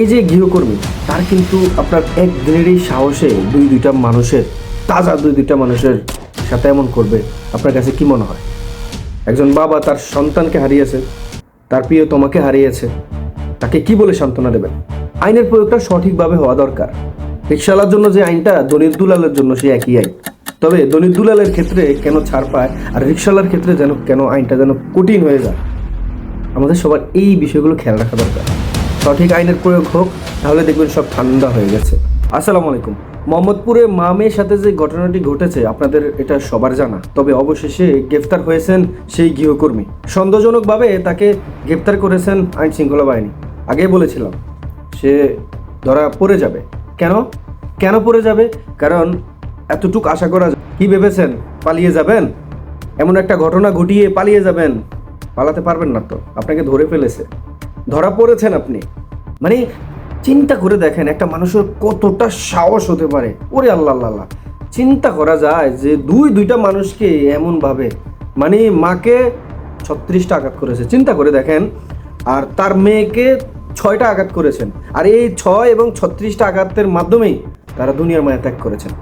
এই যে গৃহকর্মী, তার কিন্তু আপনার এক দিনেরই সাহসে দুই দুইটা মানুষের, তাজা দুই দুইটা মানুষের সাথে এমন করবে। আপনার কাছে কি মনে হয়? একজন বাবা তার সন্তানকে হারিয়েছে, তার প্রিয় তোমাকে হারিয়েছে, তাকে কি বলে সান্ত্বনা দেবেন? আইনের প্রয়োগটা সঠিকভাবে হওয়া দরকার। রিক্সাওয়ালার জন্য যে আইনটা দলিত দুলালের জন্য সে একই আইন। তবে দলিত দুলালের ক্ষেত্রে কেন ছাড় পায় আর রিক্সাওয়ালার ক্ষেত্রে যেন, কেন আইনটা যেন কঠিন হয়ে যায়? আমাদের সবার এই বিষয়গুলো খেয়াল রাখা দরকার। সঠিক আইনের প্রয়োগ হোক, তাহলে দেখবেন সব ঠান্ডা হয়ে গেছে। আসসালামু আলাইকুম। মোহাম্মদপুরে মা মেয়ের সাথে যে ঘটনাটি ঘটেছে, আপনাদের এটা সবার জানা। তবে অবশেষে গ্রেফতার হয়েছেন সেই গৃহকর্মী। সন্দেহজনকভাবে তাকে গ্রেফতার করেছেন আইন শৃঙ্খলা বাহিনী। আগে বলেছিলাম, সে ধরা পড়ে যাবে। কেন? কেন পড়ে যাবে? কারণ এতটুক আশা করা কি ভেবেছেন? পালিয়ে যাবেন? এমন একটা ঘটনা ঘটিয়ে পালিয়ে যাবেন? পালাতে পারবেন না তো। আপনাকে ধরে ফেলেছে। ধরা পড়েছেন আপনি। মানে চিন্তা করে দেখেন, একটা মানুষের কতটা সাহস হতে পারে। ওরে আল্লাহ আল্লাহ। চিন্তা করা যায় যে দুই, দুইটা মানুষকে এমনভাবে মানে মাকে ছত্রিশটা আঘাত করেছে। চিন্তা করে দেখেন, আর তার মেয়েকে ছয়টা আঘাত করেছেন। আর এই ছয় এবং ছত্রিশটা আঘাতের মাধ্যমেই তারা দুনিয়ার মায়া ত্যাগ করেছেন।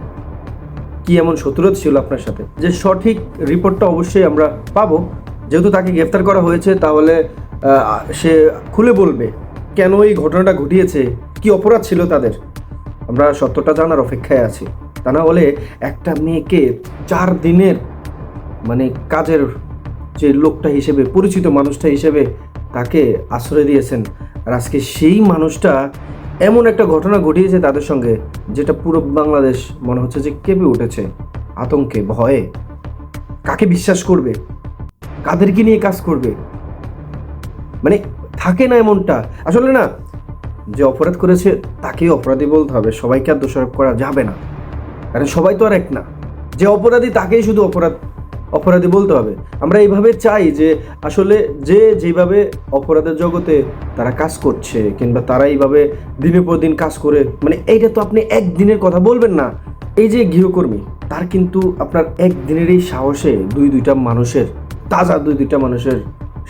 কি এমন শত্রুতা ছিল আপনার সাথে? যে সঠিক রিপোর্টটা অবশ্যই আমরা পাবো। যেহেতু তাকে গ্রেফতার করা হয়েছে, তাহলে সে খুলে বলবে, কেন এই ঘটনাটা ঘটিয়েছে? কি অপরাধ ছিল তাদের? আমরা সত্যটা জানার অপেক্ষায় আছি। তা না হলে একটা মেয়েকে চার দিনের মানে কাজের যে লোকটা হিসেবে, পরিচিত মানুষটা হিসেবে তাকে আশ্রয় দিয়েছেন, আর আজকে সেই মানুষটা এমন একটা ঘটনা ঘটিয়েছে তাদের সঙ্গে, যেটা পুরো বাংলাদেশ মনে হচ্ছে যে কেঁপে উঠেছে, আতঙ্কে, ভয়ে। কাকে বিশ্বাস করবে? কাদেরকে নিয়ে কাজ করবে? মানে থাকে না এমনটা। আসলে না, যে অপরাধ করেছে তাকেই অপরাধী বলতে হবে, সবাইকে আর দোষারোপ করা যাবে না। কারণ সবাই তো আর এক না। যে অপরাধী তাকেই শুধু অপরাধ, অপরাধী বলতে হবে। আমরা এইভাবে চাই যে আসলে যে যেভাবে অপরাধের জগতে তারা কাজ করছে, কিংবা তারা এইভাবে দিনের পর দিন কাজ করে মানে এইটা তো আপনি একদিনের কথা বলবেন না। এই যে গৃহকর্মী, তার কিন্তু আপনার একদিনেরই সাহসে দুই দুইটা মানুষের, তাজা দুই দুইটা মানুষের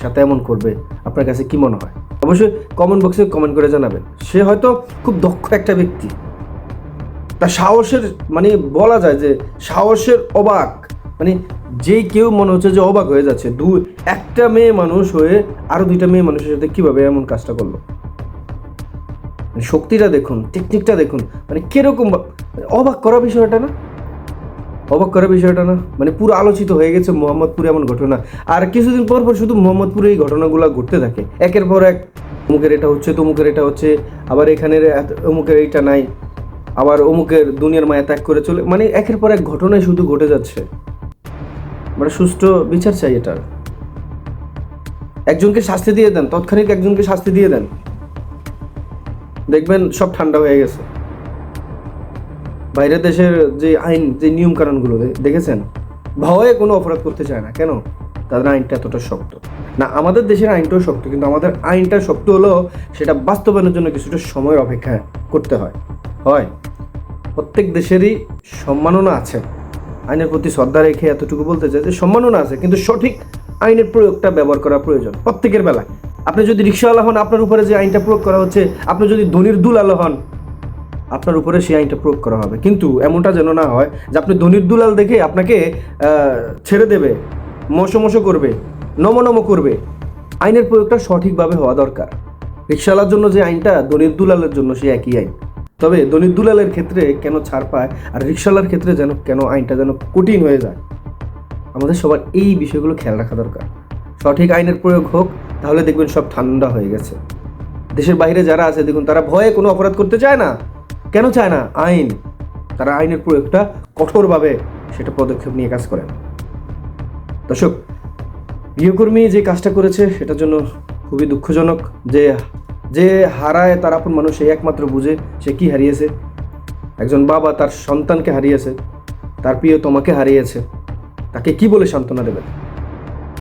সাথে এমন করবে, আপনার কাছে কি মনে হয়? অবশ্যই কমেন্ট বক্সে কমেন্ট করে জানাবেন। সে হয়তো খুব দক্ষ একটা ব্যক্তি। তার সাহসের মানে বলা যায় যে সাহসের অবাক। মানে যে কেউ মনে হচ্ছে যে অবাক হয়ে যাচ্ছে, দু, একটা মেয়ে মানুষ হয়ে আরও দুইটা মেয়ে মানুষের সাথে কীভাবে এমন কাজটা করল? মানে শক্তিটা দেখুন টেকনিকটা দেখুন মানে কীরকম মানে অবাক করা বিষয়টা না? অবাক বিষয়টা না? মানে পুরো আলোচিত হয়ে গেছে মোহাম্মদপুরে এমন ঘটনা। আর কিছুদিন পর পর শুধু মোহাম্মদপুরে এই ঘটনাগুলো ঘটতে থাকে। একের পর এক, অমুকের এটা হচ্ছে, তমুকের এটা হচ্ছে, আবার এখানের অমুকের এইটা নাই, আবার অমুকের দুনিয়ার মায়া ত্যাগ করে চলে মানে একের পর এক ঘটনায় শুধু ঘটে যাচ্ছে। মানে সুষ্ঠু বিচার চাই এটার। একজনকে শাস্তি দিয়ে দেন, তৎক্ষণিক একজনকে শাস্তি দিয়ে দেন। দেখবেন সব ঠান্ডা হয়ে গেছে। বাইরের দেশের যে আইন, যে নিয়ম কানুনগুলো, দে- দেখেছেন? ভয়ে কোনো অপরাধ করতে চায় না। কেন? তাদের আইনটা এতটা শক্ত। না, আমাদের দেশের আইনটাও শক্ত, কিন্তু আমাদের আইনটা শক্ত হলেও সেটা বাস্তবায়নের জন্য কিছুটা সময়ের অপেক্ষা করতে হয়। হয়। প্রত্যেক দেশেরই সম্মাননা আছে। আইনের প্রতি শ্রদ্ধা রেখে এতটুকু বলতে চাই যে সম্মাননা আছে, কিন্তু সঠিক আইনের প্রয়োগটা ব্যবহার করা প্রয়োজন প্রত্যেকের বেলায়। আপনি যদি রিক্সাওয়ালা হন, আপনার উপরে যে আইনটা প্রয়োগ করা হচ্ছে, আপনি যদি ধনির দুলালো হন আপনার উপরে সেই আইনটা প্রয়োগ করা হবে। কিন্তু এমনটা যেন না হয় যে আপনি ধনির দুলাল দেখে আপনাকে ছেড়ে দেবে, মশো মশো করবে, নম নম করবে। আইনের প্রয়োগটা সঠিকভাবে হওয়া দরকার। রিক্সাওয়ালার জন্য যে আইনটা দলিত দুলালের জন্য সেই একই আইন। তবে দলিত দুলালের ক্ষেত্রে কেন ছাড় পায় আর রিক্সাওয়ালার ক্ষেত্রে যেন, কেন আইনটা যেন কঠিন হয়ে যায়? আমাদের সবার এই বিষয়গুলো খেয়াল রাখা দরকার। সঠিক আইনের প্রয়োগ হোক, তাহলে দেখবেন সব ঠান্ডা হয়ে গেছে। দেশের বাইরে যারা আছে, দেখুন, তারা ভয়ে কোনো অপরাধ করতে চায় না। কেন চায় না আইন? তারা আইনের প্রয়োগটা কঠোরভাবে সেটা পদক্ষেপ নিয়ে কাজ করেন। দর্শক, গৃহকর্মী যে কাজটা করেছে সেটার জন্য খুবই দুঃখজনক যে যে হারায় তার আপন মানুষ সেই একমাত্র বুঝে সে কি হারিয়েছে। একজন বাবা তার সন্তানকে হারিয়েছে, তার প্রিয় তোমাকে হারিয়েছে, তাকে কি বলে সান্ত্বনা দেবেন?